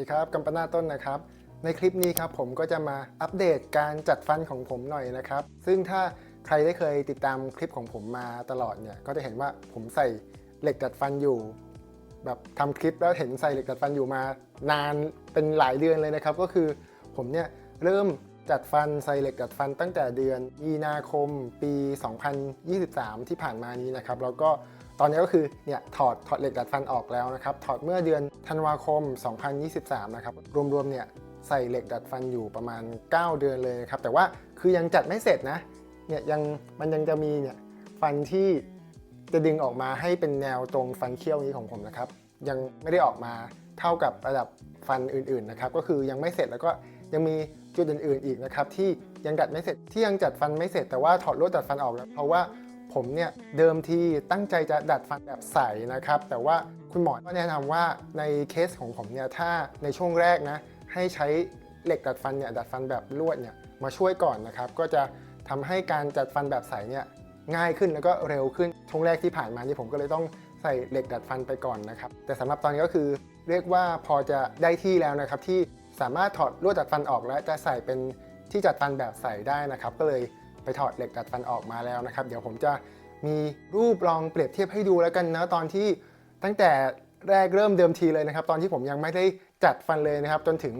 ดีครับกัมปนาต้นนะครับ ในคลิปนี้ครับผมก็จะมาอัปเดตการจัดฟันของผมหน่อยนะครับ ซึ่งถ้าใครได้เคยติดตามคลิปของผมมาตลอดเนี่ยก็จะเห็นว่าผมใส่เหล็กดัดฟันอยู่ แบบทำคลิปแล้วเห็นใส่เหล็กดัดฟันอยู่มา นานเป็นหลายเดือนเลยนะครับ ก็คือผมเนี่ยเริ่มจัดฟันใส่เหล็กดัดฟันตั้งแต่เดือนมีนาคมปี 2023 ที่ผ่านมานี้นะครับ แล้วก็ ตอนนี้ก็คือเนี่ยถอดถอดเหล็กดัดฟันออกแล้วนะครับ ถอดเมื่อเดือนธันวาคม 2023 นะครับ รวมๆเนี่ยใส่เหล็กดัดฟันอยู่ประมาณ 9 เดือนเลยนะครับ แต่ว่าคือยังจัดไม่เสร็จนะ เนี่ยยังมันยังจะมีเนี่ยฟันที่จะดึงออกมาให้เป็นแนวตรงฟันเคี้ยวนี้ของผมนะครับ ยังไม่ได้ออกมาเท่ากับระดับฟันอื่นๆนะครับ ก็คือยังไม่เสร็จแล้วก็ยังมีจุดอื่นๆอีกนะครับที่ยังดัดไม่เสร็จที่ยังจัดฟันไม่เสร็จแต่ว่าถอดลวดดัดฟันออกแล้วเพราะว่า ผมเนี่ยเดิมทีตั้งใจจะดัดฟันแบบใสนะครับ แต่ว่าคุณหมอก็แนะนำว่าในเคสของผมเนี่ยถ้าในช่วงแรกนะให้ใช้เหล็กดัดฟันเนี่ยดัดฟันแบบลวดเนี่ยมาช่วยก่อนนะครับ ก็จะทำให้การจัดฟันแบบใสเนี่ยง่ายขึ้นแล้วก็เร็วขึ้นช่วงแรกที่ผ่านมานี่ผมก็เลยต้องใส่เหล็กดัดฟันไปก่อนนะครับแต่สำหรับตอนนี้ก็คือเรียกว่าพอจะได้ที่แล้วนะครับที่สามารถถอดลวดดัดฟันออกและจะใส่เป็นที่จัดฟันแบบใสได้นะครับ ก็เลย ไปถอดเหล็กดัดฟันออกมาแล้วนะครับ เดี๋ยวผมจะมีรูปลองเปรียบเทียบให้ดูแล้วกันนะตอนที่ตั้งแต่แรกเริ่มเดิมทีเลยนะครับ ตอนที่ผมยังไม่ได้จัดฟันเลยนะครับ จนถึง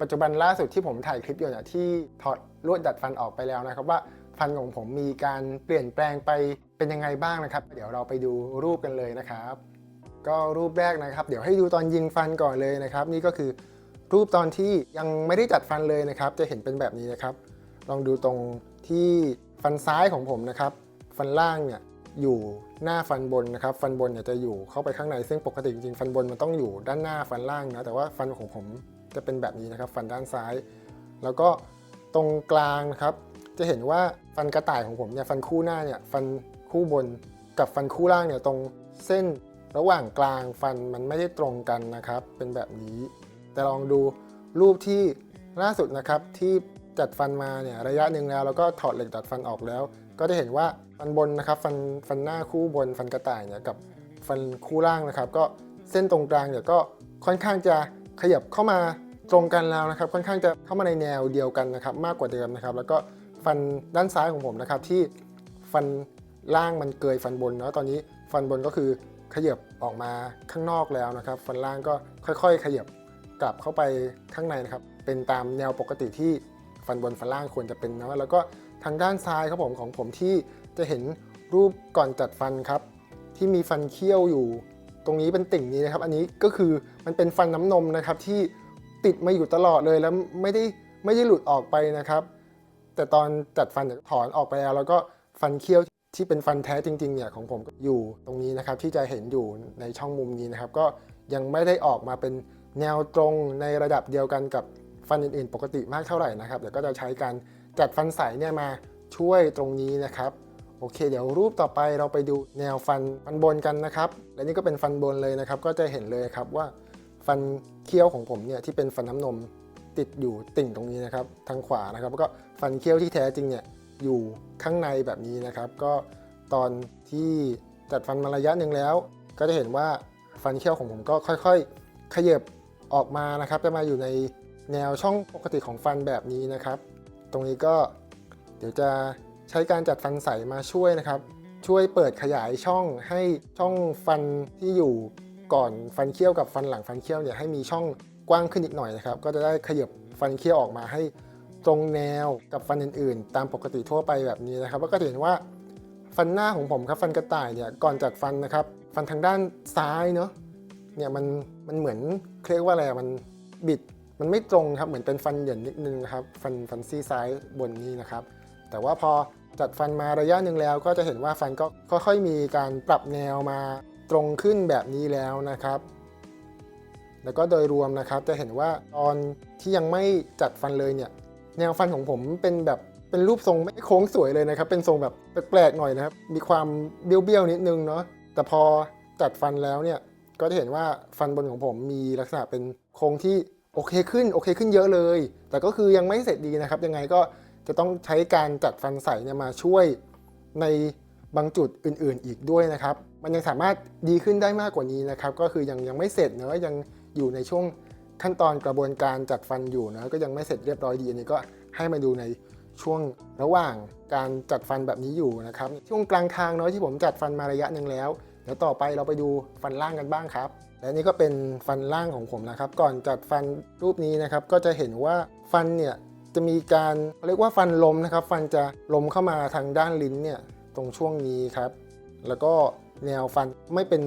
ปัจจุบันล่าสุดที่ผมถ่ายคลิปอยู่เนี่ยที่ถอดลวดดัดฟันออกไปแล้วนะครับ ว่าฟันของผมมีการเปลี่ยนแปลงไปเป็นยังไงบ้างนะครับ เดี๋ยวเราไปดูรูปกันเลยนะครับ ก็รูปแรกนะครับ เดี๋ยวให้ดูตอนยิงฟันก่อนเลยนะครับ นี่ก็คือรูปตอนที่ยังไม่ได้จัดฟันเลยนะครับ จะเห็นเป็นแบบนี้นะครับ ลองดูตรง ที่ฟันซ้ายของผมนะครับ ฟันล่างเนี่ยอยู่หน้าฟันบนนะครับ ฟันบนเนี่ยจะอยู่เข้าไปข้างในซึ่งปกติจริงๆฟันบนมันต้องอยู่ด้านหน้าฟันล่างนะแต่ว่าฟันของผมจะเป็นแบบนี้นะครับ ฟันด้านซ้าย แล้วก็ตรงกลางนะครับจะเห็นว่าฟันกระต่ายของผมเนี่ยฟันคู่หน้าเนี่ยฟันคู่บนกับฟันคู่ล่างเนี่ยตรงเส้นระหว่างกลางฟันมันไม่ได้ตรงกันนะครับ เป็นแบบนี้ แต่ลองดูรูปที่ล่าสุดนะครับที่ จัดฟันมาเนี่ยระยะหนึ่งแล้วแล้วก็ถอดเหล็กดัดฟันออกแล้ว ก็จะเห็นว่าฟันบนนะครับฟันฟันหน้าคู่บนฟันกระต่ายเนี่ยกับฟันคู่ล่างนะครับ ก็เส้นตรงกลางเนี่ยก็ค่อนข้างจะขยับเข้ามาตรงกันแล้วนะครับ ค่อนข้างจะเข้ามาในแนวเดียวกันนะครับ มากกว่าเดิมนะครับ แล้วก็ฟันด้านซ้ายของผมนะครับ ที่ฟันล่างมันเกยฟันบนเนาะตอนนี้ฟันบนก็คือขยับออกมาข้างนอกแล้วนะครับ ฟันล่างก็ค่อยๆ ขยับกลับเข้าไปข้างในนะครับ เป็นตามแนวปกติที่ ฟันบนฟันล่างควรจะเป็นเนาะแล้วก็ทางด้านซ้ายครับผมของผมที่จะเห็นรูปก่อนจัดฟันครับ ที่มีฟันเคี้ยวอยู่ ตรงนี้เป็นติ่งนี้นะครับ อันนี้ก็คือมันเป็นฟันน้ำนมนะครับที่ติดมาอยู่ตลอดเลยแล้วไม่ได้ไม่ได้หลุดออกไปนะครับ แต่ตอนจัดฟันถอนออกไปแล้ว แล้วก็ฟันเคี้ยวที่เป็นฟันแท้จริงๆเนี่ยของผมอยู่ตรงนี้นะครับที่จะเห็นอยู่ในช่องมุมนี้นะครับ ก็ยังไม่ได้ออกมาเป็นแนวตรงในระดับเดียวกันกับ ฟันอื่นๆ ปกติมากเท่าไหร่นะครับเดี๋ยวก็จะใช้การจัดฟันใสเนี่ยมาช่วยตรงนี้นะครับโอเค เดี๋ยวรูปต่อไปเราไปดูแนวฟันฟันบนกันนะครับ และนี่ก็เป็นฟันบนเลยนะครับ ก็จะเห็นเลยครับว่าฟันเคี้ยวของผมเนี่ยที่เป็นฟันน้ำนมติดอยู่ติ่งตรงนี้นะครับ ทางขวานะครับแล้วก็ฟันเคี้ยวที่แท้จริงเนี่ยอยู่ข้างในแบบนี้นะครับ ก็ตอนที่จัดฟันมาระยะหนึ่งแล้ว ก็จะเห็นว่าฟันเคี้ยวของผมก็ค่อย ๆ ขยับออกมานะครับ จะมาอยู่ใน แนวช่องปกติของฟันแบบนี้นะครับ ตรงนี้ก็เดี๋ยวจะใช้การจัดฟันใสมาช่วยนะครับ ช่วยเปิดขยายช่องให้ช่องฟันที่อยู่ก่อนฟันเคี้ยวกับฟันหลังฟันเคี้ยวเนี่ยให้มีช่องกว้างขึ้นอีกหน่อยนะครับ ก็จะได้ขยับฟันเคี้ยวออกมาให้ตรงแนวกับฟันอื่นๆ ตามปกติทั่วไปแบบนี้นะครับ ก็จะเห็นว่าฟันหน้าของผมครับฟันกระต่ายเนี่ยก่อนจัดฟันนะครับ ฟันทางด้านซ้ายเนาะเนี่ยมันมันเหมือนเรียกว่าอะไรมันบิด มันไม่ตรงครับเหมือนเป็นฟันเหยินนิดนึงครับฟันฟันซี่ซ้ายบนนี้นะครับ แต่ว่าพอจัดฟันมาระยะหนึ่งแล้ว ก็จะเห็นว่าฟันก็ค่อยๆมีการปรับแนวมาตรงขึ้นแบบนี้แล้วนะครับ แล้วก็โดยรวมนะครับจะเห็นว่าตอนที่ยังไม่จัดฟันเลยเนี่ย แนวฟันของผมเป็นแบบเป็นรูปทรงไม่โค้งสวยเลยนะครับ เป็นทรงแบบแปลกๆหน่อยนะครับ มีความเบี้ยวๆนิดนึงเนาะแต่พอจัดฟันแล้วเนี่ยก็จะเห็นว่าฟันบนของผมมีลักษณะเป็นโค้งที่ โอเคขึ้นโอเคขึ้นเยอะเลย แต่ก็คือยังไม่เสร็จดีนะครับ ยังไงก็จะต้องใช้การจัดฟันใสเนี่ยมาช่วยในบางจุดอื่นๆ อีกด้วยนะครับ มันยังสามารถดีขึ้นได้มากกว่านี้นะครับ ก็คือยังยังไม่เสร็จเนอะยังอยู่ในช่วงขั้นตอนกระบวนการจัดฟันอยู่นะก็ยังไม่เสร็จเรียบร้อยดีอันนี้ก็ให้มาดูในช่วงระหว่างการจัดฟันแบบนี้อยู่นะครับ ช่วงกลางทางเนาะที่ผมจัดฟันมาระยะหนึ่งแล้ว เดี๋ยวต่อไปเราไปดูฟันล่างกันบ้างครับ และนี่ก็เป็นฟันล่างของผมนะครับ ก่อนจัดฟันรูปนี้นะครับ ก็จะเห็นว่าฟันเนี่ยจะมีการเรียกว่าฟันลมนะครับ ฟันจะลมเข้ามาทางด้านลิ้นเนี่ยตรงช่วงนี้ครับ แล้วก็แนวฟันไม่เป็น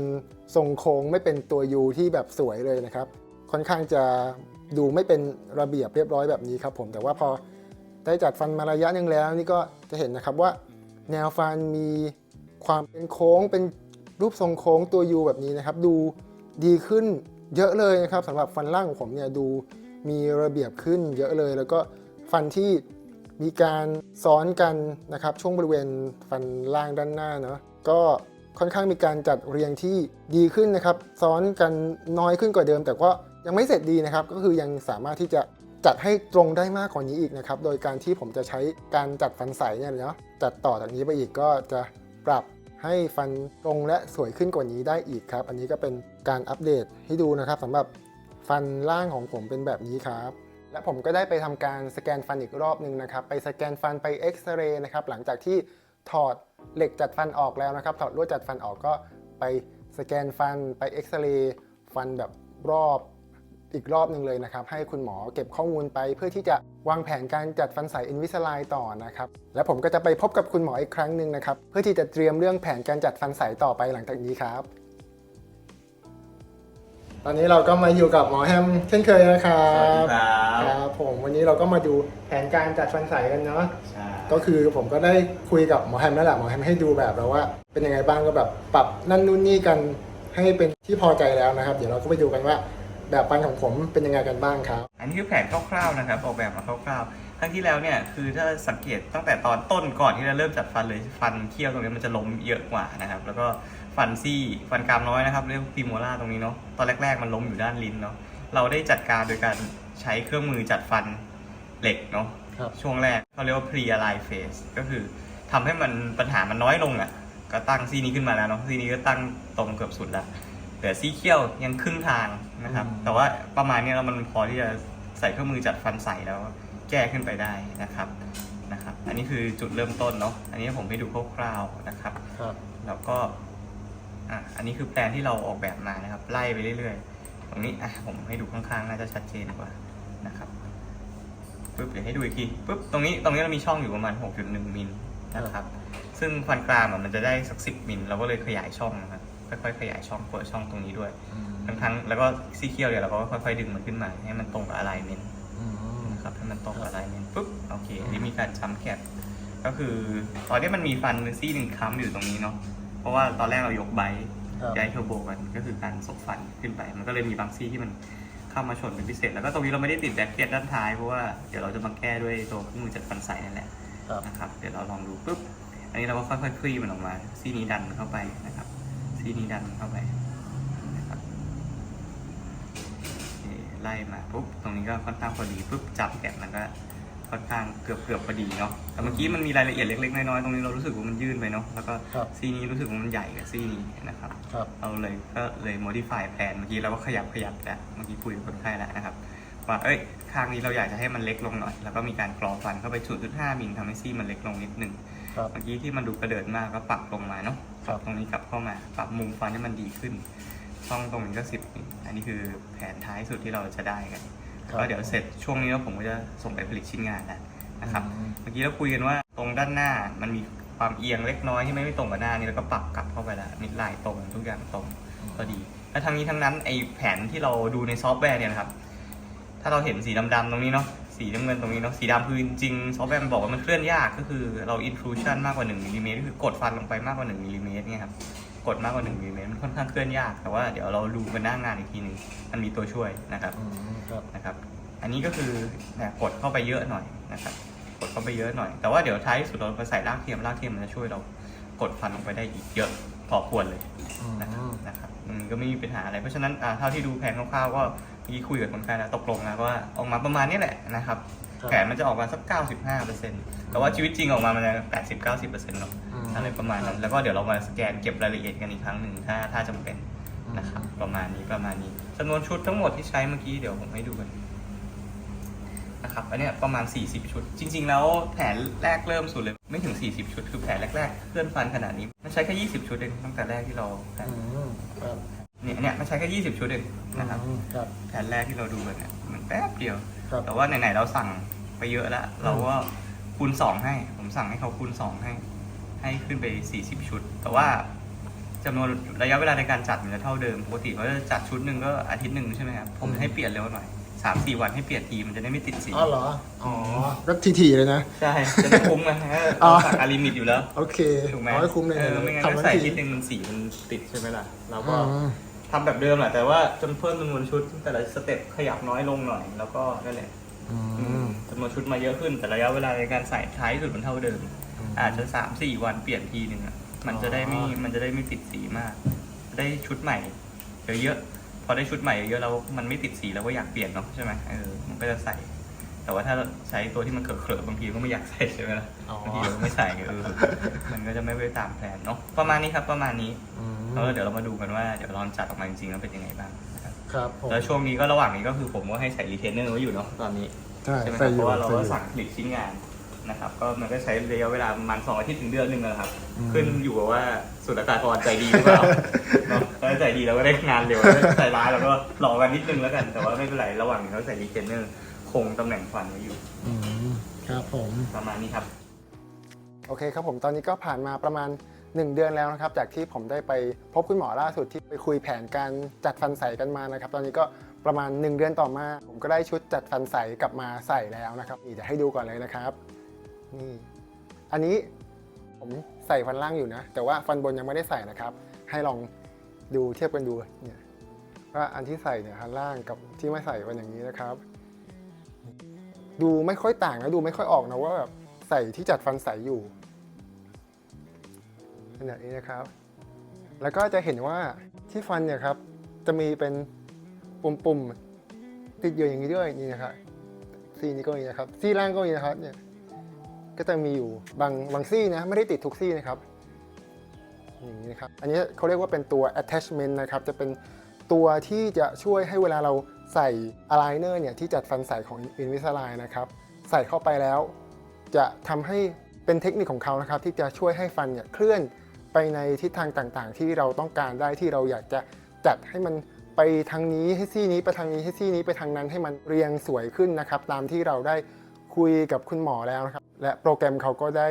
ทรงโค้งไม่เป็นตัวยูที่แบบสวยเลยนะครับ ค่อนข้างจะดูไม่เป็นระเบียบเรียบร้อยแบบนี้ครับผมแต่ว่าพอได้จัดฟันมาระยะหนึ่งแล้ว นี่ก็จะเห็นนะครับว่า แนวฟันมีความเป็นโค้งเป็นรูปทรงโค้งตัวยูแบบนี้นะครับ ดู ดีขึ้นเยอะเลยนะครับสำหรับฟันล่างของผมเนี่ยดูมีระเบียบขึ้นเยอะเลย แล้วก็ฟันที่มีการซ้อนกันนะครับช่วงบริเวณฟันล่างด้านหน้าเนาะก็ค่อนข้างมีการจัดเรียงที่ดีขึ้นนะครับซ้อนกันน้อยขึ้นกว่าเดิม แต่ก็ยังไม่เสร็จดีนะครับ ก็คือยังสามารถที่จะจัดให้ตรงได้มากกว่านี้อีกนะครับ โดยการที่ผมจะใช้การจัดฟันใสเนี่ยเนาะจัดต่อจากนี้ไปอีกก็จะปรับ ให้ฟันตรงและสวยขึ้นกว่านี้ได้อีกครับ อันนี้ก็เป็นการอัปเดตให้ดูนะครับสำหรับฟันล่างของผมเป็นแบบนี้ครับและผมก็ได้ไปทำการสแกนฟันอีกรอบหนึ่งนะครับ ไปสแกนฟันไปเอ็กซเรย์นะครับ หลังจากที่ถอดเหล็กจัดฟันออกแล้วนะครับ ถอดลวดจัดฟันออกก็ไปสแกนฟันไปเอ็กซเรย์ฟันแบบรอบ อีกรอบหนึ่งเลยนะครับ ให้คุณหมอเก็บข้อมูลไป เพื่อที่จะวางแผนการจัดฟันใสอินวิสไลต่อนะครับ และผมก็จะไปพบกับคุณหมออีกครั้งหนึ่งนะครับ เพื่อที่จะเตรียมเรื่องแผนการจัดฟันใสต่อไปหลังจากนี้ครับ ตอนนี้เราก็มาอยู่กับหมอแฮมเช่นเคยนะครับ ครับครับผมวันนี้เราก็มาดูแผนการจัดฟันใสกันเนาะใช่ก็คือผมก็ได้คุยกับหมอแฮมนั่นแหละหมอแฮมให้ดูแบบแล้วว่า เป็นยังไงบ้างก็แบบปรับนั่นนู่นนี่กันให้เป็นที่พอใจแล้วนะครับ เดี๋ยวเราก็ไปดูกันว่า แบบฟันของผมเป็นยังไงกันบ้างครับ อันนี้คือแผนคร่าวๆนะครับออกแบบมาคร่าวๆครั้งที่แล้วเนี่ยคือถ้าสังเกตตั้งแต่ตอนต้นก่อนที่จะเริ่มจัดฟันเลยฟันเคี้ยวตรงนี้มันจะล้มเยอะกว่านะครับ แล้วก็ฟันซี่ฟันกรามน้อยนะครับเรียกว่าพรีโมล่าตรงนี้เนาะตอนแรก ๆ มันล้มอยู่ด้านลิ้นเนาะเราได้จัดการโดยการใช้เครื่องมือจัดฟันเหล็กเนาะครับช่วงแรกเขาเรียกว่า pre align phase ก็คือทำให้มันปัญหามันน้อยลงอะก็ตั้งซี่นี้ขึ้นมาแล้วเนาะซี่นี้ก็ตั้งตรงเกือบสุดแล้ว เหลือซี่เขี้ยวยังครึ่งทางนะครับ อืม แต่ว่าประมาณเนี้ยแล้วมันพอที่จะใส่เครื่องมือจัดฟันใส่แล้วแก้ขึ้นไปได้นะครับนะครับ อันนี้คือจุดเริ่มต้นเนาะอันนี้ผมให้ดูคร่าวๆนะครับ ครับ แล้วก็อะอันนี้คือแปลนที่เราออกแบบมานะครับ ไล่ไปเรื่อยๆ ตรงนี้อะผมให้ดูข้างๆ น่าจะชัดเจนกว่านะครับปึ๊บเดี๋ยวให้ดูอีกทีปึ๊บตรงนี้ตรงนี้เรามีช่องอยู่ประมาณ 6.1มิลนะครับ ซึ่งฟันกรามอะมันจะได้สัก 10มิลเราก็เลยขยายช่องนะครับ ค่อยๆขยายช่องเปิดช่องตรงนี้ด้วย ทั้งๆแล้วก็ซี่เคียวเดี๋ยวเราก็ค่อยๆดึงมันขึ้นมา ให้มันตรงกับอะไลเมนต์นะครับให้มันตรงกับลายนี้ปุ๊บโอเคอันนี้มีการจำแคปก็คือ ตอนนี้มันมีฟันซี่หนึ่งค้ำอยู่ตรงนี้เนาะเพราะว่าตอนแรกเรายกไบค์ครับ ย้ายเทอร์โบกันก็คือการสกฟันขึ้นไป มันก็เลยมีบางซี่ที่มันเข้ามาชนเป็นพิเศษ แล้วก็ตรงนี้เราไม่ได้ติดแบ็คเก็ตด้านท้ายเพราะว่าเดี๋ยวเราจะมาแก้ด้วยตัวเครื่องมือจัดฟันใสนั่นแหละ ครับ นะครับเดี๋ยวเราลองดูปุ๊บ อันนี้เราก็ค่อยๆคลี่มันออกมาซี่นี้ดันมันเข้าไปนะ ครับซี่นี้ดันมันเข้าไปนะครับโอเคไล่มาปุ๊บตรงนี้ก็ค่อนข้างพอดีปุ๊บจับแกะมันก็ค่อนข้างเกือบเกือบพอดีเนาะแต่เมื่อกี้มันมีรายละเอียดเล็กๆน้อยๆตรงนี้เรารู้สึกว่ามันยื่นไปเนาะแล้วก็ครับซี่นี้รู้สึกว่ามันใหญ่กับซี่นี้นะครับครับ เราเลยก็เลย modify แผนเมื่อกี้เราก็ขยับขยับแล้วเมื่อกี้คุยกับคนไข้แล้วนะครับว่าเอ้ย ข้างนี้เราอยากจะให้มันเล็กลงหน่อย แล้วก็มีการกรอฟันเข้าไป 0.5มิลทำให้ซี่มันเล็กลงนิดนึงครับ เมื่อกี้ที่มันดูกระเดิดมากก็ปรับลงมาเนาะคปรัรับบตรงนี้กลับเข้ามา ปรับมุมฟันให้มันดีขึ้นช่องตรงนี้ก็สิบอันนี้คือแผนท้ายสุดที่เราจะได้กันครับ ก็เดี๋ยวเสร็จช่วงนี้แล้วผมก็จะส่งไปผลิตชิ้นงานแล้วนะครับ อืม เมื่อกี้เราคุยกันว่าตรงด้านหน้ามันมีความเอียงเล็กน้อยที่ไม่ตรงกับหน้านี่แล้วก็ปรับกลับเข้าไปแล้วมิดไลน์ตรงทุกอย่างตรงพอดี และทั้งนี้ทั้งนั้นไอแผนที่เราดูในซอฟต์แวร์เนี่ยนะครับ ถ้าเราเห็นสีดำๆตรงนี้เนาะสีน้ำเงินตรงนี้เนาะสีดำคือจริงๆซอฟต์แวร์มันบอกว่ามันเคลื่อนยากก็คือเรา intrusion มากกว่า1มิลลิเมตรก็คือกดฟันลงไปมากกว่า1มิลลิเมตรเนี่ยครับกดมากกว่า1มิลลิเมตรมันค่อนข้างเคลื่อนยาก แต่ว่าเดี๋ยวเราดูกันหน้างานอีกทีหนึ่งมันมีตัวช่วยนะครับอืมครับนะครับอันนี้ก็คือเนี่ยกดเข้าไปเยอะหน่อยนะครับกดเข้าไปเยอะหน่อย แต่ว่าเดี๋ยวท้ายสุดเราไปใส่รากเทียมรากเทียมมันจะช่วยเรากดฟันลงไปได้อีกเยอะพอควรเลยอืมนะครับนะครับมันก็ไม่มีปัญหาอะไรเพราะฉะนั้นอ่าเท่าที่ดูแผนคร่าวๆก็ เมื่อกี้คุยกับคนไข้แล้วตกลงนะว่าออกมาประมาณนี้แหละนะครับครับแผนมันจะออกมาสัก 95%แต่ว่าชีวิตจริงออกมามันจะ80-90%เนาะอืมอะไรประมาณนั้น แล้วก็เดี๋ยวเรามาสแกนเก็บรายละเอียดกันอีกครั้งหนึ่งถ้าถ้าจำเป็นนะครับประมาณนี้ประมาณนี้จำนวนชุดทั้งหมดที่ใช้เมื่อกี้เดี๋ยวผมให้ดูกันนะครับอันเนี้ยประมาณ 40 ชุด จริง ๆ แล้วแผนแรกเริ่มสุดเลย ไม่ถึง 40 ชุด คือแผนแรกๆเพื่อนฟันขนาดนี้ มันใช้แค่ 20 ชุดเองตั้งแต่แรกที่เราแผนอืมครับ เนี่ยเนี่ยมันใช้แค่20ชุดเองนะครับอืมครับ แผนแรกที่เราดูกันเนี่ยมันแป๊บเดียว ครับ แต่ว่าไหนๆเราสั่งไปเยอะแล้วเราก็คูณสองให้ ผมสั่งให้เขาคูณสองให้ ให้ขึ้นไปสี่สิบชุด แต่ว่าจำนวนระยะเวลาในการจัดมันจะเท่าเดิมปกติเขาจะจัดชุดหนึ่งก็อาทิตย์หนึ่งใช่ไหมครับผมให้เปลี่ยนเร็วหน่อยสามสี่วันให้เปลี่ยนทีมันจะได้ไม่ติดสีอ๋อเหรอ อ๋อก็ทีๆเลยนะ ใช่จะได้คุ้มนะฮะอ๋อเราสั่งอาลิมิตอยู่แล้ว โอเคถูกไหมเอาให้คุ้มเลยเออไม่งั้นทำก็ทั้งใส่ทีอาทิตย์หนึ่งมันสีมันติดใช่ไหมล่ะเราก็อืม ทำแบบเดิมแหละแต่ว่าจำเพิ่มจำนวนชุดแต่ละสเต็ปขยับน้อยลงหน่อย แล้วก็นั่นแหละอืม จำนวนชุดมาเยอะขึ้น แต่ระยะเวลาในการใส่ท้ายสุดมันเท่าเดิม อืม อาจจะสามสี่วันเปลี่ยนทีหนึ่งอะมันจะได้ไม่อ๋อมันจะได้ไม่ติดสีมาก ได้ชุดใหม่เยอะๆพอได้ชุดใหม่เยอะๆแล้วมันไม่ติดสีเราก็อยากเปลี่ยนเนาะใช่ไหมเออมันก็จะใส่ แต่ว่าถ้าใช้ตัวที่มันเขอะๆบางทีก็ไม่อยากใส่ใช่ไหมล่ะอ๋อ บางทีเราไม่ใส่เออมันก็จะไม่ไปตามแผนเนาะประมาณนี้ครับประมาณนี้ อืม เออเดี๋ยวเรามาดูกันว่าเดี๋ยวเราจัดออกมาจริงๆแล้วเป็นยังไงบ้างนะครับครับผมแล้วช่วงนี้ก็ระหว่างนี้ก็คือผมก็ให้ใส่รีเทนเนอร์ไว้อยู่เนาะตอนนี้ใช่ใช่ไหมคใส่รับอเพยู่ราะว่าเราใส่ก็อยู่ สั่งผลิตชิ้นงานนะครับ ก็มันก็ใช้ระยะเวลาประมาณสองอาทิตย์ถึงเดือนหนึ่งนะครับ อืม ขึ้นอยู่กับว่าสุดอากาศกรใจดีหรือเปล่าเนาะถ้าใจดีเราก็ได้งานเร็วถ้าใจร้ายเราก็รอกันนิดนึงแล้วกัน แต่ว่าไม่เป็นไรระหว่างนี้เขาใส่รีเทนเนอร์คงตำแหน่งฟันไว้อยู่อืมครับผม ประมาณนี้ครับ โอเคครับผมตอนนี้ก็ผ่านมาประมาณ 1 เดือนแล้วนะครับ จากที่ผมได้ไปพบคุณหมอล่าสุดที่ไปคุยแผนการจัดฟันใสกันมานะครับ ตอนนี้ก็ประมาณ 1 เดือนต่อมา ผมก็ได้ชุดจัดฟันใสกลับมาใส่แล้วนะครับนี่เดี๋ยวให้ดูก่อนเลยนะครับนี่อันนี้ผมใส่ฟันล่างอยู่นะ แต่ว่าฟันบนยังไม่ได้ใส่นะครับ ให้ลองดูเทียบกันดูเนี่ยว่าอันที่ใส่เนี่ยฟันล่างกับที่ไม่ใส่เป็นอย่างนี้นะครับ ดูไม่ค่อยต่างนะดูไม่ค่อยออกนะว่าแบบใส่ที่จัดฟันใสอยู่ ขนาดนี้นะครับ แล้วก็จะเห็นว่าที่ฟันเนี่ยครับ จะมีเป็นปุ่มๆติดอยู่อย่างนี้ด้วยนี่นะครับซี่นี้ก็มีนะครับซี่ล่างก็มีนะครับเนี่ยก็จะมีอยู่บางบางซี่นะไม่ได้ติดทุกซี่นะครับอย่างนี้นะครับอันนี้เขาเรียกว่าเป็นตัว attachment นะครับ จะเป็นตัวที่จะช่วยให้เวลาเราใส่อะไลเนอร์เนี่ยที่จัดฟันใสของ Invisalign นะครับ ใส่เข้าไปแล้ว จะทำให้เป็นเทคนิคของเขานะครับ ที่จะช่วยให้ฟันเนี่ยเคลื่อน ไปในทิศทางต่างๆ ที่เราต้องการได้ที่เราอยากจะจัดให้มันไปทางนี้ให้ซี่นี้ไปทางนี้ให้ซี่นี้ไปทางนั้นให้มันเรียงสวยขึ้นนะครับ ตามที่เราได้คุยกับคุณหมอแล้วนะครับ และโปรแกรมเขาก็ได้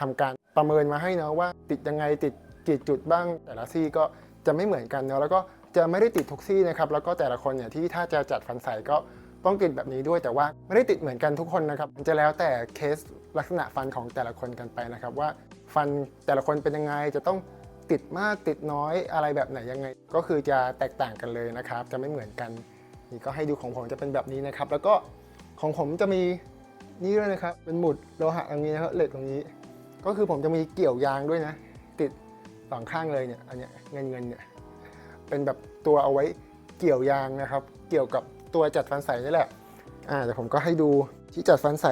ทำการประเมินมาให้เนาะว่า ติดยังไงติดกี่จุดบ้าง แต่ละซี่ก็จะไม่เหมือนกันเนาะแล้วก็จะไม่ได้ติดทุกซี่นะครับแล้วก็แต่ละคนเนี่ยที่ถ้าจะจัดฟันใสก็ต้องติดแบบนี้ด้วยแต่ว่าไม่ได้ติดเหมือนกันทุกคนนะครับมันจะแล้วแต่เคสลักษณะฟันของแต่ละคนกันไปนะครับว่า ฟันแต่ละคนเป็นยังไงจะต้องติดมากติดน้อยอะไรแบบไหนยังไง ก็คือจะแตกต่างกันเลยนะครับ จะไม่เหมือนกัน นี่ก็ให้ดูของผมจะเป็นแบบนี้นะครับ แล้วก็ของผมจะมีนี่ด้วยนะครับ เป็นหมุดโลหะตรงนี้นะครับเหล็กตรงนี้ ก็คือผมจะมีเกี่ยวยางด้วยนะ ติดสองข้างเลยเนี่ยอันเนี้ยเงินเงินเนี่ยเป็นแบบตัวเอาไว้เกี่ยวยางนะครับ เกี่ยวกับตัวจัดฟันใสนี่แหละอ่าเดี๋ยวผมก็ให้ดูที่จัดฟันใส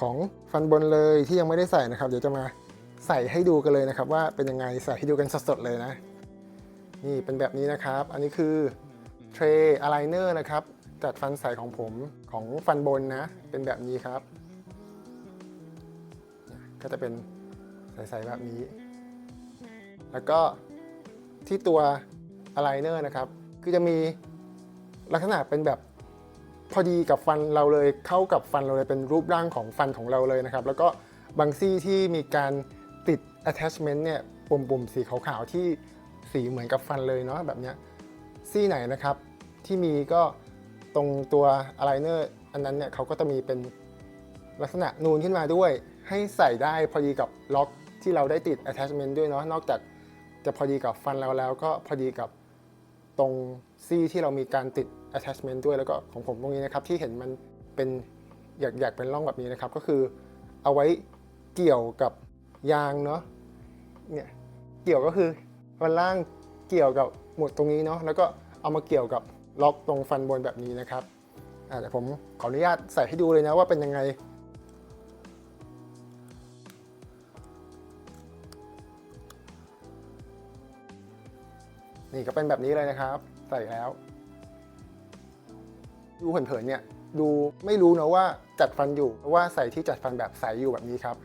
ของฟันบนเลยที่ยังไม่ได้ใส่นะครับ เดี๋ยวจะมา ใส่ให้ดูกันเลยนะครับ ว่าเป็นยังไงใส่ให้ดูกันสดๆเลยนะ นี่เป็นแบบนี้นะครับ อันนี้คือเทรย์อะไลเนอร์นะครับ จัดฟันใสของผมของฟันบนนะ เป็นแบบนี้ครับ ก็จะเป็นใสๆแบบนี้ แล้วก็ที่ตัวอะไลเนอร์นะครับคือจะมีลักษณะเป็นแบบพอดีกับฟันเราเลยเข้ากับฟันเราเลยเป็นรูปร่างของฟันของเราเลยนะครับ แล้วก็บางซี่ที่มีการ attachment เนี่ยปุ่มๆสีขาวๆที่สีเหมือนกับฟันเลยเนาะแบบเนี้ยซี่ไหนนะครับที่มีก็ตรงตัวอะไลเนอร์อันนั้นเนี่ยเขาก็จะมีเป็นลักษณะนูนขึ้นมาด้วย ให้ใส่ได้พอดีกับล็อกที่เราได้ติด attachment ด้วยเนาะนอกจากจะพอดีกับฟันเราแล้วก็พอดีกับตรงซี่ที่เรามีการติด attachment ด้วยแล้วก็ของผมตรงนี้นะครับที่เห็นมันเป็นอยากอยากเป็นร่องแบบนี้นะครับ ก็คือเอาไว้เกี่ยวกับ ยางเนาะเนี่ยเกี่ยวก็คือฟันล่างเกี่ยวกับหมุดตรงนี้เนาะแล้วก็เอามาเกี่ยวกับล็อกตรงฟันบนแบบนี้นะครับอ่าเดี๋ยวผมขออนุญาตใส่ให้ดูเลยนะว่าเป็นยังไงนี่ก็เป็นแบบนี้เลยนะครับ ใส่แล้ว ดูเผินๆเนี่ย ดูไม่รู้นะว่าจัดฟันอยู่เพราะว่าใส่ที่จัดฟันแบบใสอยู่แบบนี้ครับ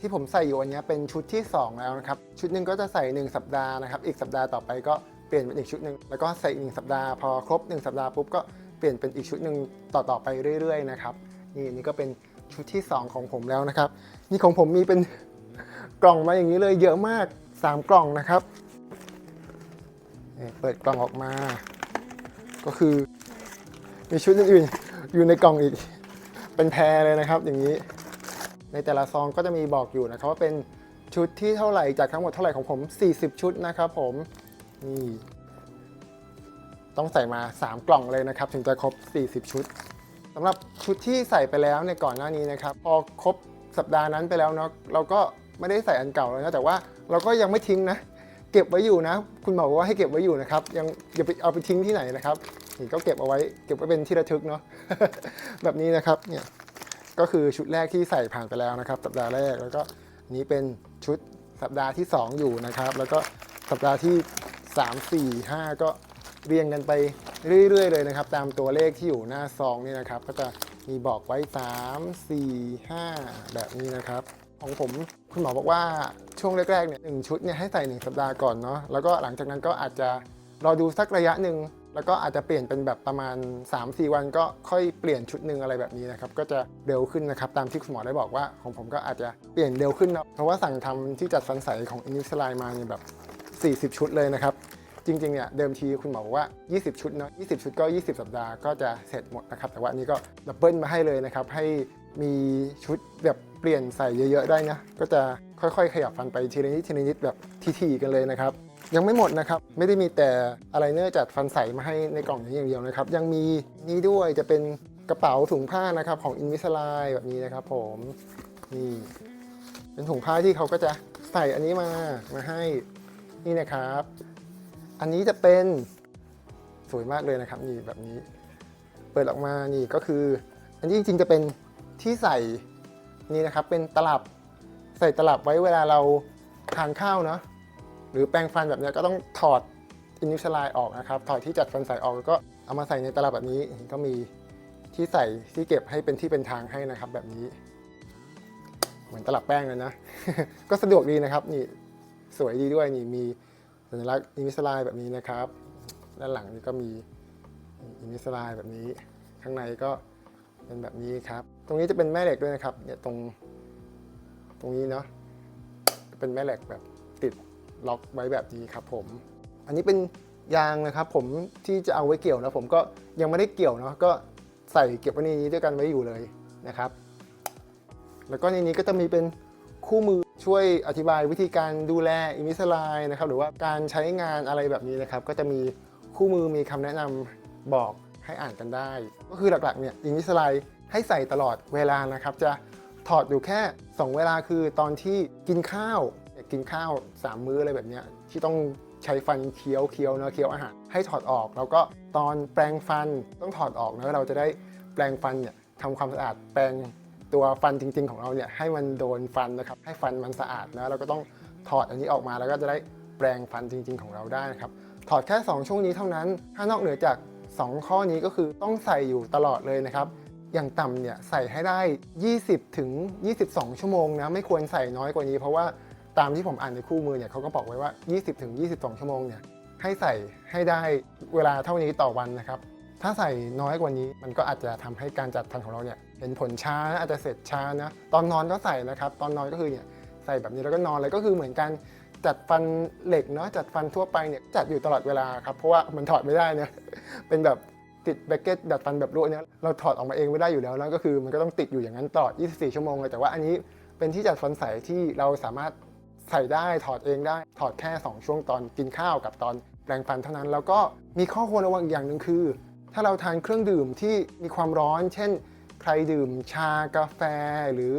ที่ผมใส่อยู่อันนี้เป็นชุดที่ 2 แล้วนะครับ ชุดหนึ่งก็จะใส่ 1 สัปดาห์นะครับ อีกสัปดาห์ต่อไปก็เปลี่ยนเป็นอีกชุดหนึ่งแล้วก็ใส่อีกหนึ่งสัปดาห์พอครบ 1 สัปดาห์ปุ๊บก็เปลี่ยนเป็นอีกชุดหนึ่งต่อๆไปเรื่อยๆนะครับนี่นี่ก็เป็นชุดที่ 2 ของผมแล้วนะครับ นี่ของผมมีเป็นกล่องมาอย่างนี้เลยเยอะมาก 3 กล่องนะครับนี่เปิดกล่องออกมา ก็คือมีชุดอื่นๆอยู่ในกล่องอีกเป็นแพรเลยนะครับ อย่างนี้ ในแต่ละซองก็จะมีบอกอยู่นะครับว่าเป็นชุดที่เท่าไหร่จากทั้งหมดเท่าไหร่ของผม 40 ชุดนะครับผมนี่ต้องใส่มา 3 กล่องเลยนะครับ ถึงจะครบ 40 ชุดสำหรับชุดที่ใส่ไปแล้วในก่อนหน้านี้นะครับ พอครบสัปดาห์นั้นไปแล้วเนาะเราก็ไม่ได้ใส่อันเก่าแล้วนะแต่ว่าเราก็ยังไม่ทิ้งนะ เก็บไว้อยู่นะ คุณหมอบอกว่าให้เก็บไว้อยู่นะครับยังอย่าไปเอาไปทิ้งที่ไหนนะครับนี่ก็เก็บเอาไว้เก็บไว้เป็นที่ระทึกเนาะแบบนี้นะครับเนี่ย ก็คือชุดแรกที่ใส่ผ่านไปแล้วนะครับ สัปดาห์แรกแล้วก็นี้เป็นชุดสัปดาห์ที่ 2 อยู่นะครับ แล้วก็สัปดาห์ที่ 3 4 5 ก็เรียงกันไปเรื่อย ๆ เลยนะครับ ตามตัวเลขที่อยู่หน้าซองนี่นะครับ ก็จะมีบอกไว้ 3 4 5 แบบนี้นะครับของผมคุณหมอบอกว่าช่วงแรกๆเนี่ยหนึ่งชุดเนี่ยให้ใส่ 1 สัปดาห์ก่อนเนาะแล้วก็หลังจากนั้นก็อาจจะรอดูสักระยะหนึ่ง แล้วก็อาจจะเปลี่ยนเป็นแบบประมาณ 3-4 วันก็ค่อยเปลี่ยนชุดหนึ่งอะไรแบบนี้นะครับก็จะเร็วขึ้นนะครับตามที่คุณหมอได้บอกว่า ของผมก็อาจจะเปลี่ยนเร็วขึ้นนะเพราะว่าสั่งทำที่จัดฟันใสของอินิสไลมาเนี่ยแบบ 40 ชุดเลยนะครับจริงๆเนี่ยเดิมทีคุณหมอบอกว่า 20 ชุดเนาะ20 ชุดก็ 20 สัปดาห์ก็จะเสร็จหมดนะครับแต่ว่าอันนี้ก็ดับเบิลมาให้เลยนะครับให้มีชุดแบบเปลี่ยนใส่เยอะๆได้นะก็จะค่อยๆ ขยับฟันไปทีละนิดทีละนิดแบบทีๆกันเลยนะครับ ยังไม่หมดนะครับ ไม่ได้มีแต่อะไรเนื้อจัดฟันใสมาให้ในกล่องนี้อย่างเดียวนะครับ ยังมีนี่ด้วยจะเป็นกระเป๋าถุงผ้านะครับของ i n v i s a l i แบบนี้นะครับผมนี่เป็นถุงผ้าที่เขาก็จะใส่อันนี้มามาให้นี่นะครับ อันนี้จะเป็นสวยมากเลยนะครับนี่แบบนี้ เปิดออกมานี่ก็คือ อันนี้จริงๆจะเป็นที่ใส่นี่นะครับเป็นตลับใส่ตลับไว้เวลาเราทานข้าวเนาะ หรือแปรงฟันแบบนี้ก็ต้องถอดอินิชไลออกนะครับ ถอดที่จัดฟันใสออกแล้วก็เอามาใส่ในตลับแบบนี้ก็มีที่ใส่ที่เก็บให้เป็นที่เป็นทางให้นะครับแบบนี้ เหมือนตลับแป้งเลยนะ ก็สะดวกดีนะครับ นี่สวยดีด้วยนี่มีสัญลักษณ์อินิชไลแบบนี้นะครับ ด้านหลังนี่ก็มีอินิชไลแบบนี้ ข้างในก็เป็นแบบนี้ครับ ตรงนี้จะเป็นแม่เหล็กด้วยนะครับเนี่ยตรงตรงนี้เนาะเป็นแม่เหล็กแบบติด ล็อกไว้แบบนี้ครับผม อันนี้เป็นยางนะครับผมที่จะเอาไว้เกี่ยวนะผมก็ยังไม่ได้เกี่ยวเนาะก็ใส่เก็บไว้ในนี้ด้วยกันไว้อยู่เลยนะครับ แล้วก็ในนี้ก็จะมีเป็นคู่มือช่วยอธิบายวิธีการดูแลอิมิสไลนะครับหรือว่าการใช้งานอะไรแบบนี้นะครับ ก็จะมีคู่มือมีคำแนะนำบอกให้อ่านกันได้ ก็คือหลักๆเนี่ยอิมิสไลให้ใส่ตลอดเวลานะครับ จะถอดอยู่แค่ 2 เวลาคือตอนที่กินข้าว กินข้าว 3 มื้ออะไรแบบเนี้ยที่ต้องใช้ฟันเคี้ยวเคี้ยวเนาะเคี้ยวอาหารให้ถอดออก แล้วก็ตอนแปรงฟันต้องถอดออกนะเราจะได้แปรงฟันเนี่ยทำความสะอาดแปรงตัวฟันจริง ๆ ของเราเนี่ยให้มันโดนฟันนะครับให้ฟันมันสะอาดนะเราก็ต้องถอดอันนี้ออกมาแล้วก็จะได้แปรงฟันจริง ๆ ของเราได้นะครับถอดแค่ 2 ช่วงนี้เท่านั้น ถ้านอกเหนือจาก 2 ข้อนี้ก็คือต้องใส่อยู่ตลอดเลยนะครับ อย่างต่ำเนี่ยใส่ให้ได้ 20 ถึง 22 ชั่วโมงนะ ไม่ควรใส่น้อยกว่านี้เพราะว่า ตามที่ผมอ่านในคู่มือเนี่ยเขาก็บอกไว้ว่า 20ถึง22 ชั่วโมงเนี่ยให้ใส่ให้ได้เวลาเท่านี้ต่อวันนะครับ ถ้าใส่น้อยกว่านี้มันก็อาจจะทำให้การจัดฟันของเราเนี่ยเห็นผลช้าอาจจะเสร็จช้านะตอนนอนก็ใส่นะครับ ตอนนอนก็คือเนี่ยใส่แบบนี้แล้วก็นอนเลยก็คือเหมือนการจัดฟันเหล็กเนาะจัดฟันทั่วไปเนี่ยจัดอยู่ตลอดเวลาครับเพราะว่ามันถอดไม่ได้นะเป็นแบบติดแบกเก็ตดัดฟันแบบรั่วเนี่ยเราถอดออกมาเองไม่ได้อยู่แล้วนะก็คือมันก็ต้องติดอยู่อย่างนั้นตลอด 24 ชั่วโมงเลยแต่ว่าอันนี้เป็นที่จัดฟันใสที่เราสามารถ ใส่ได้ถอดเองได้ถอดแค่ 2 ช่วงตอนกินข้าวกับตอนแปรงฟันเท่านั้น แล้วก็มีข้อควรระวังอีกอย่างหนึ่งคือ ถ้าเราทานเครื่องดื่มที่มีความร้อน เช่น ใครดื่มชากาแฟ หรือ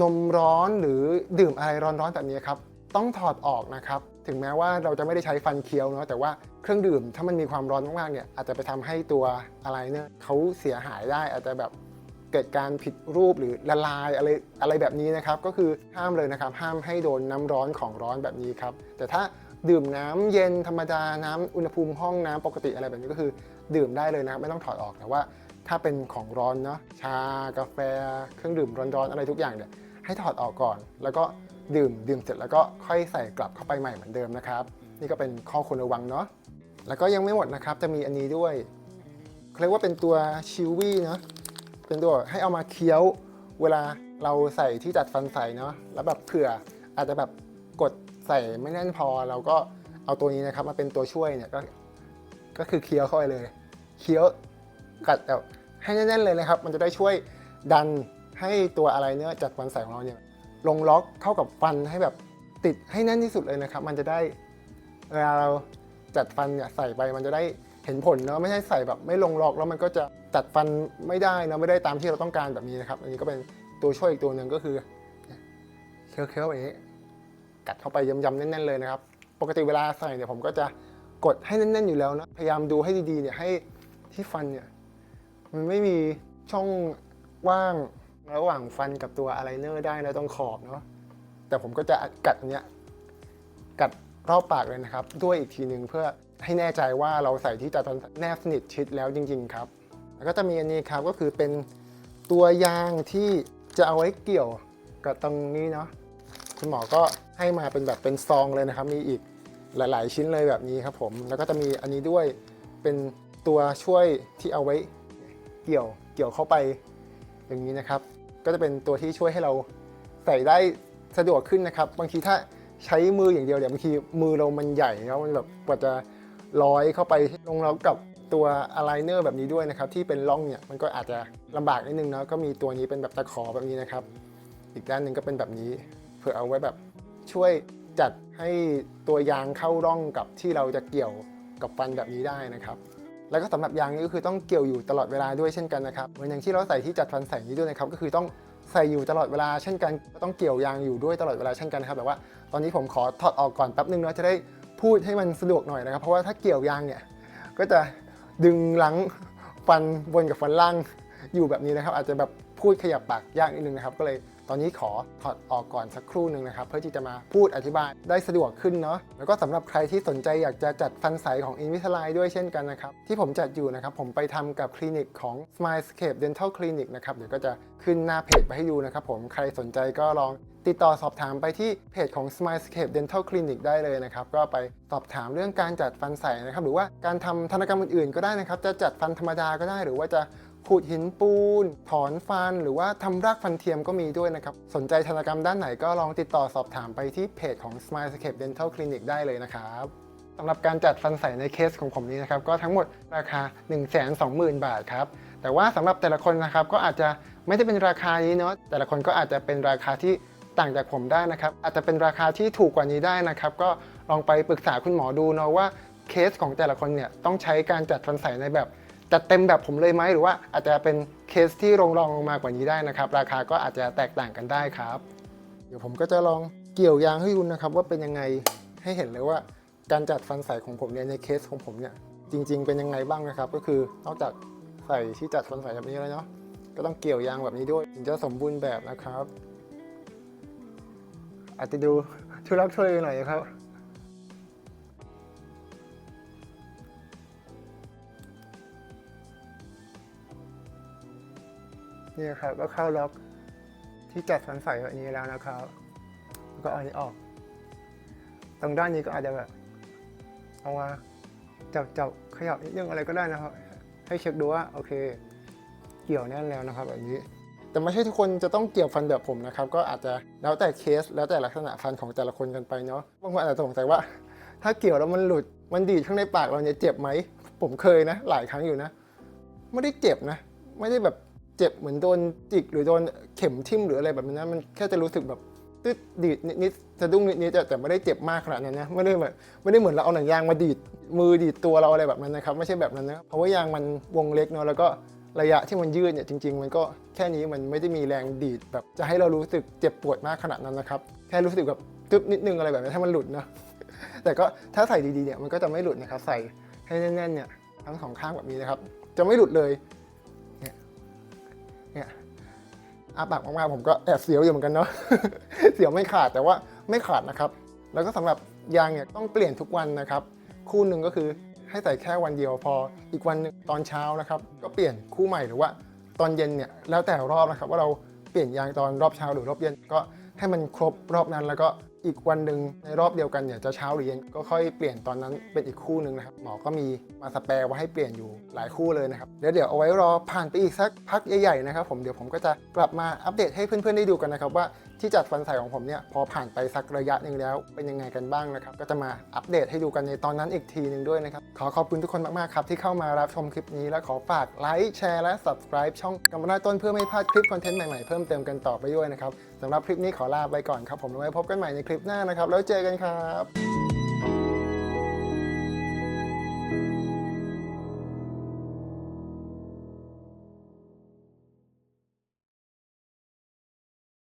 นมร้อนหรือดื่มอะไรร้อนๆแบบนี้ครับต้องถอดออกนะครับถึงแม้ว่าเราจะไม่ได้ใช้ฟันเคี้ยวเนาะแต่ว่าเครื่องดื่มถ้ามันมีความร้อนมากๆเนี่ยอาจจะไปทำให้ตัวอะไรเนี่ยเขาเสียหายได้อาจจะแบบ เกิดการผิดรูปหรือละลายอะไรอะไรแบบนี้นะครับก็คือห้ามเลยนะครับห้ามให้โดนน้ำร้อนของร้อนแบบนี้ครับแต่ถ้าดื่มน้ำเย็นธรรมดาน้ำอุณหภูมิห้องน้ำปกติอะไรแบบนี้ก็คือ ดื่มได้เลยนะครับไม่ต้องถอดออกแต่ว่าถ้าเป็นของร้อนเนาะชากาแฟ เครื่องดื่มร้อนๆอะไรทุกอย่างเนี่ยให้ถอดออกก่อน แล้วก็ดื่มดื่มเสร็จแล้วก็ค่อยใส่กลับเข้าไปใหม่เหมือนเดิมนะครับ นี่ก็เป็นข้อควรระวังเนาะแล้วก็ยังไม่หมดนะครับจะมีอันนี้ด้วยเขาเรียกว่าเป็นตัวชิววี่เนาะ เป็นตัวให้เอามาเคี้ยวเวลาเราใส่ที่จัดฟันใส่เนาะแล้วแบบเผื่ออาจจะแบบกดใส่ไม่แน่นพอ เราก็เอาตัวนี้นะครับมาเป็นตัวช่วยเนี่ยก็ก็คือเคี้ยวเข้าไปเลยเคี้ยวกัดแบบให้แน่นๆเลยนะครับ มันจะได้ช่วยดันให้ตัวอะไรเนื้อจัดฟันใสของเราเนี่ยลงล็อกเข้ากับฟันให้แบบติดให้แน่นที่สุดเลยนะครับ มันจะได้เวลาเราจัดฟันเนี่ยใส่ไปมันจะได้เห็นผลเนาะไม่ใช่ใส่แบบไม่ลงล็อกแล้วมันก็จะ จัดฟันไม่ได้เนาะไม่ได้ตามที่เราต้องการแบบนี้นะครับ อันนี้ก็เป็นตัวช่วยอีกตัวหนึ่งก็คือเคี้ยวๆอย่างนี้กัดเข้าไปยำๆแน่นๆเลยนะครับ ปกติเวลาใส่เนี่ยผมก็จะกดให้แน่นๆอยู่แล้วนะ พยายามดูให้ดีๆเนี่ยให้ที่ฟันเนี่ยมันไม่มีช่องว่างระหว่างฟันกับตัวอะไรเนอร์ได้นะตรงขอบเนาะแต่ผมก็จะกัดเนี้ยกัดรอบปากเลยนะครับ ด้วยอีกทีหนึ่งเพื่อให้แน่ใจว่าเราใส่ที่จัดฟันแนบสนิทชิดแล้วจริง ๆ ครับ แล้วก็จะมีอันนี้ครับก็คือเป็นตัวยางที่จะเอาไว้เกี่ยวกับตรงนี้เนาะคุณหมอก็ให้มาเป็นแบบเป็นซองเลยนะครับ มีอีกหลาย ๆ ชิ้นเลยแบบนี้ครับผม แล้วก็จะมีอันนี้ด้วยเป็นตัวช่วยที่เอาไว้เกี่ยวเกี่ยวเข้าไปอย่างนี้นะครับ ก็จะเป็นตัวที่ช่วยให้เราใส่ได้สะดวกขึ้นนะครับ บางทีถ้าใช้มืออย่างเดียวเนี่ยบางทีมือเรามันใหญ่แล้วมันแบบกว่าจะร้อยเข้าไปลงเรากับ ตัวอะไรเนอร์แบบนี้ด้วยนะครับที่เป็นร่องเนี่ยมันก็อาจจะลำบากนิดนึงเนาะก็มีตัวนี้เป็นแบบตะขอแบบนี้นะครับ อีกด้านหนึ่งก็เป็นแบบนี้เพื่อเอาไว้แบบช่วยจัดให้ตัวยางเข้าร่องกับที่เราจะเกี่ยวกับฟันแบบนี้ได้นะครับแล้วก็สำหรับยางนี้ก็คือต้องเกี่ยวอยู่ตลอดเวลาด้วยเช่นกันนะครับเหมือนอย่างที่เราใส่ที่จัดฟันใส่นี้ด้วยนะครับก็คือต้องใส่อยู่ตลอดเวลาเช่นกันก็ต้องเกี่ยวยางอยู่ด้วยตลอดเวลาเช่นกันนะครับแต่ว่าตอนนี้ผมขอถอดออกก่อนแป๊บนึงเนาะจะได้พูดให้มันสะดวกหน่อยนะครับ เพราะว่าถ้าเกี่ยวยางเนี่ยก็จะ ดึงหลังฟันบนกับฟันล่างอยู่แบบนี้นะครับ อาจจะแบบพูดขยับปากยากนิดนึงนะครับ ก็เลยตอนนี้ขอถอดออกก่อนสักครู่หนึ่งนะครับ เพื่อที่จะมาพูดอธิบายได้สะดวกขึ้นเนาะแล้วก็สำหรับใครที่สนใจอยากจะจัดฟันใสของ Invisalign ด้วยเช่นกันนะครับ ที่ผมจัดอยู่นะครับ ผมไปทำกับคลินิกของ Smilescape Dental Clinic นะครับเดี๋ยวก็จะขึ้นหน้าเพจไปให้ดูนะครับผมใครสนใจก็ลอง ติดต่อสอบถามไปที่เพจของ Smilescape Dental Clinic ได้เลยนะครับ ก็ไปสอบถามเรื่องการจัดฟันใสนะครับ หรือว่าการทำธนกรรมอื่นๆ ก็ได้นะครับ จะจัดฟันธรรมดาก็ได้ หรือว่าจะขูดหินปูน ถอนฟัน หรือว่าทำรากฟันเทียมก็มีด้วยนะครับ สนใจธนกรรมด้านไหนก็ลองติดต่อสอบถามไปที่เพจของ Smilescape Dental Clinic ได้เลยนะครับสำหรับการจัดฟันใสในเคสของผมนี้นะครับ ก็ทั้งหมดราคา 120,000 บาทครับ แต่ว่าสำหรับแต่ละคนนะครับก็อาจจะไม่ได้เป็นราคานี้เนาะแต่ละคนก็อาจจะเป็นราคาที่ ต่างจากผมได้นะครับ อาจจะเป็นราคาที่ถูกกว่านี้ได้นะครับ ก็ลองไปปรึกษาคุณหมอดูเนาะว่าเคสของแต่ละคนเนี่ยต้องใช้การจัดฟันใสในแบบจัดเต็มแบบผมเลยไหมหรือว่าอาจจะเป็นเคสที่รองรองลงมากว่านี้ได้นะครับ ราคาก็อาจจะแตกต่างกันได้ครับ เดี๋ยวผมก็จะลองเกี่ยวยางให้ดูนะครับ ว่าเป็นยังไงให้เห็นเลยว่าการจัดฟันใสของผมเนี่ยในเคสของผมเนี่ยจริง ๆ เป็นยังไงบ้างนะครับ ก็คือนอกจากใส่ที่จัดฟันใสแบบนี้แล้วเนาะก็ต้องเกี่ยวยางแบบนี้ด้วยถึงจะสมบูรณ์แบบนะครับ อาจจะดูทุรักทุเลหน่อยครับ นี่ครับก็เข้าล็อกที่จัดฟันใส่แบบนี้แล้วนะครับ แล้วก็เอาอันนี้ออก ตรงด้านนี้ก็อาจจะแบบเอามาจับจับขยับนิดนึงอะไรก็ได้นะครับ ให้เช็คดูว่าโอเค เกี่ยวแน่นแล้วนะครับแบบนี้ แต่ไม่ใช่ทุกคนจะต้องเกี่ยวฟันแบบผมนะครับก็อาจจะแล้วแต่เคสแล้วแต่ลักษณะฟันของแต่ละคนกันไปเนาะบางคนอาจจะสงสัยว่า ถ้าเกี่ยวแล้วมันหลุดมันดีดข้างในปากเราเนี่ยเจ็บไหมผมเคยนะ หลายครั้งอยู่นะ ไม่ได้เจ็บนะ ไม่ได้แบบเจ็บเหมือนโดนจิกหรือโดนเข็มทิ่มหรืออะไรแบบนั้นมันแค่จะรู้สึกแบบตึ๊ดดีดนิดๆสะดุ้งนิดๆแต่แต่ไม่ได้เจ็บมากขนาดนั้นนะไม่ได้แบบไม่ได้เหมือนเราเอาหนังยางมาดีดมือดีดตัวเราอะไรแบบนั้นนะครับ ไม่ใช่แบบนั้นนะเพราะว่ายางมันวงเล็กเนาะแล้วก็ ระยะที่มันยืดเนี่ยจริง ๆ มันก็แค่นี้มันไม่ได้มีแรงดีดแบบจะให้เรารู้สึกเจ็บปวดมากขนาดนั้นนะครับแค่รู้สึกแบบตึ๊บนิดนึงอะไรแบบนี้ถ้ามันหลุดนะแต่ก็ถ้าใส่ดีๆเนี่ยมันก็จะไม่หลุดนะครับใส่ให้แน่นๆเนี่ยทั้งสองข้างแบบนี้นะครับ จะไม่หลุดเลยเนี่ยเนี่ยอาปากมากๆผมก็แอบเสียวอยู่เหมือนกันเนาะเสียวไม่ขาดแต่ว่าไม่ขาดนะครับ แล้วก็สำหรับยางเนี่ยต้องเปลี่ยนทุกวันนะครับ คู่หนึ่งก็คือ ให้ใส่แค่วันเดียวพอ อีกวันหนึงตอนเช้านะครับ ก็เปลี่ยนคู่ใหม่หรือว่า ตอนเย็นเนี่ยแล้วแต่รอบนะครับ ว่าเราเปลี่ยนยางตอนรอบเช้าหรือรอบเย็นก็ให้มันครบรอบนั้นแล้วก็ อีกวันหนึ่งในรอบเดียวกันเนี่ยจะเช้าหรือเย็นก็ค่อยเปลี่ยนตอนนั้นเป็นอีกคู่หนึ่งนะครับ หมอก็มีมาสแปร์ไว้ให้เปลี่ยนอยู่หลายคู่เลยนะครับเดี๋ยวเดี๋ยวเอาไว้รอผ่านไปอีกสักพักใหญ่ๆนะครับผมเดี๋ยวผมก็จะกลับมาอัปเดตให้เพื่อนๆได้ดูกันนะครับว่าที่จัดฟันใส่ของผมเนี่ยพอผ่านไปสักระยะหนึ่งแล้วเป็นยังไงกันบ้างนะครับ ก็จะมาอัปเดตให้ดูกันในตอนนั้นอีกทีหนึ่งด้วยนะครับ ขอขอบคุณทุกคนมากๆครับที่เข้ามารับชมคลิปนี้และขอฝากไลค์แชร์และ subscribe ช่องกำมะนาต้นเพื่อไม่พลาดคลิปคอนเทนต์ใหม่ๆเพิ่มเติมกันต่อไปด้วยนะครับสำหรับคลิปนี้ขอลาไปก่อนครับผมแล้วไว้พบกันใหม่ในคลิปหน้านะครับ แล้วเจอกันครับ